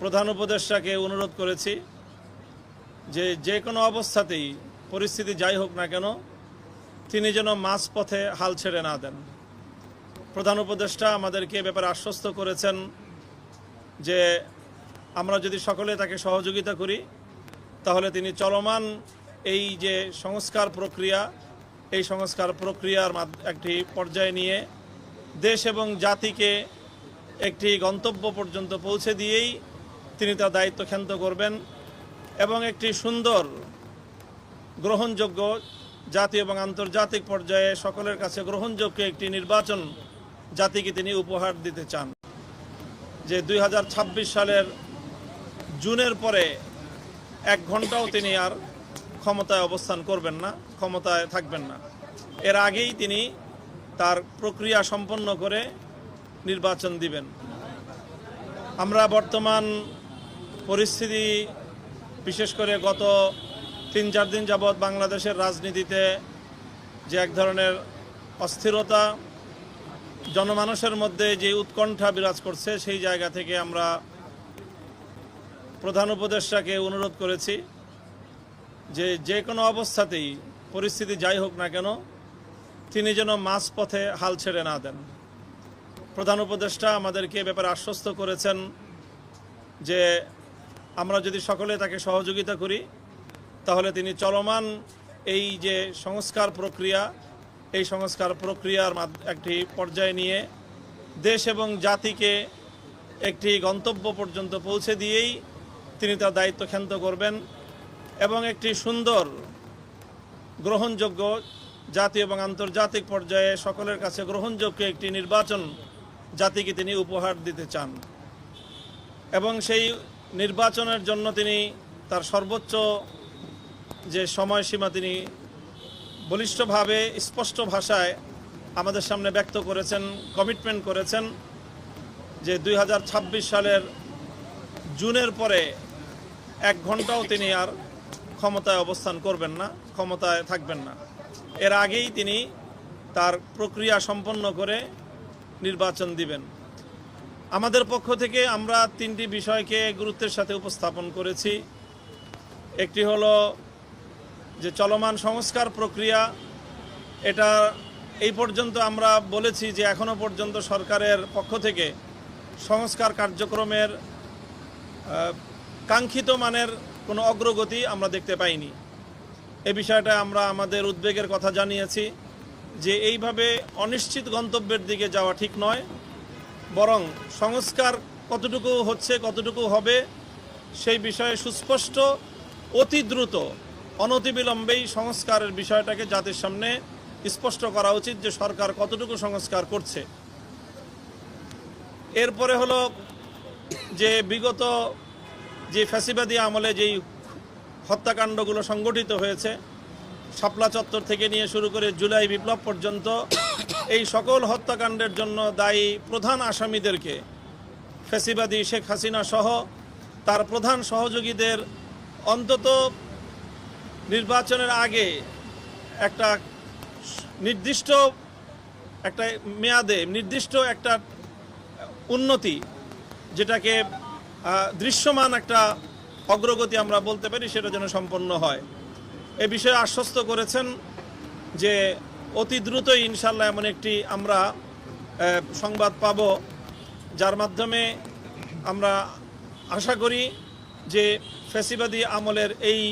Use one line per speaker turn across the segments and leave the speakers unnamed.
প্রধান উপদেষ্টাকে অনুরোধ করেছি যে যে কোনো অবস্থাতেই পরিস্থিতি যাই হোক না কেন, তিনি যেন মাঝপথে হাল ছেড়ে না দেন। প্রধান উপদেষ্টা আমাদেরকে ব্যাপারে আশ্বস্ত করেছেন যে আমরা যদি সকলে তাকে সহযোগিতা করি, তাহলে তিনি চলমান এই যে সংস্কার প্রক্রিয়া, এই সংস্কার প্রক্রিয়ার একটি পর্যায়ে নিয়ে দেশ এবং জাতিকে একটি গন্তব্য পর্যন্ত পৌঁছে দিয়েই তিনি তার দায়িত্ব ক্ষান্ত করবেন এবং একটি সুন্দর গ্রহণযোগ্য জাতীয় এবং আন্তর্জাতিক পর্যায়ে সকলের কাছে গ্রহণযোগ্য একটি নির্বাচন জাতিকে তিনি উপহার দিতে চান। যে দুই হাজার ছাব্বিশ সালের জুনের পরে এক ঘন্টাও তিনি আর ক্ষমতায় অবস্থান করবেন না, ক্ষমতায় থাকবেন না। এর আগেই তিনি তার প্রক্রিয়া সম্পন্ন করে নির্বাচন দিবেন। আমরা বর্তমান পরিস্থিতি, বিশেষ করে গত তিন, চার দিন যাবৎ বাংলাদেশের রাজনীতিতে যে এক ধরনের অস্থিরতা, জনমানুষের মধ্যে যে উৎকণ্ঠা বিরাজ করছে, সেই জায়গা থেকে আমরা প্রধান উপদেষ্টাকে অনুরোধ করেছি যে যে কোনো অবস্থাতেই, পরিস্থিতি যাই হোক না কেন, তিনি যেন মাঝপথে হাল ছেড়ে না দেন। প্রধান উপদেষ্টা আমাদেরকে ব্যাপারে আশ্বস্ত করেছেন যে আমরা যদি সকলে তাকে সহযোগিতা করি, তাহলে তিনি চলমান এই যে সংস্কার প্রক্রিয়া, এই সংস্কার প্রক্রিয়ার একটি পর্যায়ে নিয়ে দেশ এবং জাতিকে একটি গন্তব্য পর্যন্ত পৌঁছে দিয়েই তিনি তার দায়িত্ব ক্ষান্ত করবেন এবং একটি সুন্দর, গ্রহণযোগ্য জাতীয় এবং আন্তর্জাতিক পর্যায়ে সকলের কাছে গ্রহণযোগ্য একটি নির্বাচন জাতিকে তিনি উপহার দিতে চান। এবং সেই নির্বাচনের জন্য তিনি তার সর্বোচ্চ যে সময়সীমা তিনি বলিষ্ঠভাবে, স্পষ্ট ভাষায় আমাদের সামনে ব্যক্ত করেছেন কমিটমেন্ট করেছেন যে দুই হাজার ছাব্বিশ সালের জুনের পরে এক ঘন্টাও তিনি আর ক্ষমতায় অবস্থান করবেন না, ক্ষমতায় থাকবেন না। এর আগেই তিনি তার প্রক্রিয়া সম্পন্ন করে নির্বাচন দিবেন। আমাদের পক্ষ থেকে আমরা তিনটি বিষয়কে গুরুত্বের সাথে উপস্থাপন করেছি। একটি হলো যে চলমান সংস্কার প্রক্রিয়া, এটা এই পর্যন্ত আমরা বলেছি যে এখনও পর্যন্ত সরকারের পক্ষ থেকে সংস্কার কার্যক্রমের কাঙ্ক্ষিত মানের কোনো অগ্রগতি আমরা দেখতে পাইনি। এ বিষয়টা আমরা আমাদের উদ্বেগের কথা জানিয়েছি যে এইভাবে অনিশ্চিত গন্তব্যের দিকে যাওয়া ঠিক নয়। বরং সংস্কার কতটুকু হচ্ছে, কতটুকু হবে সেই বিষয়ে সুস্পষ্ট, অতি দ্রুত, অনতিবিলম্বেই সংস্কারের বিষয়টাকে জাতির সামনে স্পষ্ট করা উচিত যে সরকার কতটুকু সংস্কার করছে। এরপরে হলো যে বিগত যে ফ্যাসিবাদী আমলে যেই হত্যাকাণ্ডগুলো সংগঠিত হয়েছে, শাপলা চত্বর থেকে নিয়ে শুরু করে জুলাই বিপ্লব পর্যন্ত এই সকল হত্যাকাণ্ডের জন্য দায়ী প্রধান আসামিদেরকে ফ্যাসিবাদী শেখ হাসিনা সহ তার প্রধান সহযোগীদের অন্তত নির্বাচনের আগে একটা নির্দিষ্ট একটা মেয়াদে, নির্দিষ্ট একটা উন্নতি যেটাকে দৃশ্যমান একটা অগ্রগতি আমরা বলতে পারি, সেটা যেন সম্পন্ন হয়। এ বিষয়ে আশ্বস্ত করেছেন যে অতি দ্রুতই ইনশাল্লাহ এমন একটি আমরা সংবাদ পাব, যার মাধ্যমে আমরা আশা করি যে ফ্যাসিবাদী আমলের এই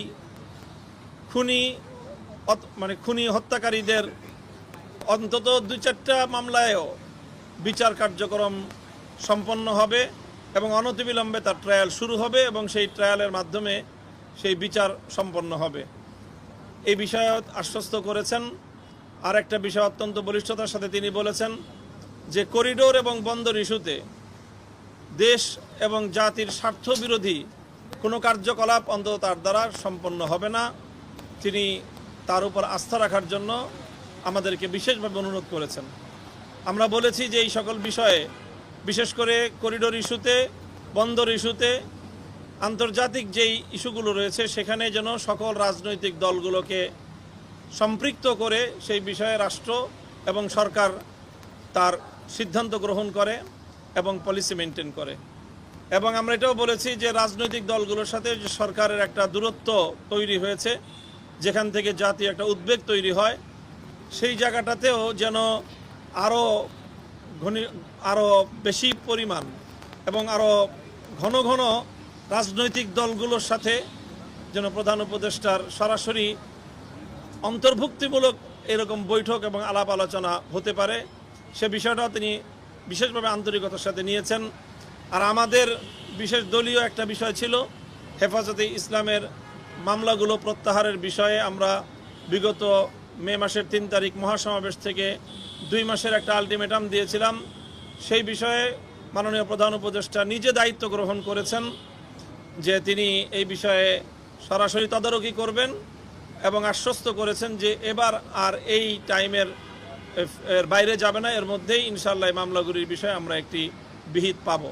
খুনি মানে খুনি হত্যাকারীদের অন্তত দুই চারটা মামলায়ও বিচার কার্যক্রম সম্পন্ন হবে এবং অনতিবিলম্বে তার ট্রায়াল শুরু হবে এবং সেই ট্রায়ালের মাধ্যমে সেই বিচার সম্পন্ন হবে। এই বিষয়ে আশ্বস্ত করেছেন আর একটা বিষয় অত্যন্ত বলিষ্ঠতার সাথে তিনি বলেছেন যে করিডোর এবং বন্দর ইস্যুতে দেশ এবং জাতির স্বার্থ বিরোধী কোনো কার্যকলাপ অন্তত তার দ্বারা সম্পন্ন হবে না। তিনি তার উপর আস্থা রাখার জন্য আমাদেরকে বিশেষভাবে অনুরোধ করেছেন। আমরা বলেছি যে এই সকল বিষয়ে, বিশেষ করে করিডোর ইস্যুতে, বন্দর ইস্যুতে, আন্তর্জাতিক যেই ইস্যুগুলো রয়েছে, সেখানে যেন সকল রাজনৈতিক দলগুলোকে সম্পৃক্ত করে সেই বিষয়ে রাষ্ট্র এবং সরকার তার সিদ্ধান্ত গ্রহণ করে এবং পলিসি মেনটেন করে। এবং আমরা এটাও বলেছি যে রাজনৈতিক দলগুলোর সাথে যে সরকারের একটা দূরত্ব তৈরি হয়েছে, যেখান থেকে জাতীয় একটা উদ্বেগ তৈরি হয়, সেই জায়গাটাতেও যেন আরও ঘনি, আরও বেশি পরিমাণ এবং আরও ঘন ঘন রাজনৈতিক দলগুলোর সাথে যেন প্রধান উপদেষ্টার সরাসরি অন্তর্ভুক্তিমূলক এরকম বৈঠক এবং আলাপ আলোচনা হতে পারে। সে বিষয়টাও তিনি বিশেষভাবে আন্তরিকতার সাথে নিয়েছেন। আর আমাদের বিশেষ দলীয় একটা বিষয় ছিল, হেফাজতে ইসলামের মামলাগুলো প্রত্যাহারের বিষয়ে আমরা বিগত মে মাসের তিন তারিখ মহাসমাবেশ থেকে দুই মাসের একটা আলটিমেটাম দিয়েছিলাম। সেই বিষয়ে মাননীয় প্রধান উপদেষ্টা নিজে দায়িত্ব গ্রহণ করেছেন যে তিনি এই বিষয়ে সরাসরি তদারকি করবেন। এবং আশ্বস্ত করেছেন যে এবার আর এই টাইমের, এর বাইরে যাবে না, এর মধ্যেই ইনশাল্লাহ মামলাগুলির বিষয়ে আমরা একটি বিহিত পাবো।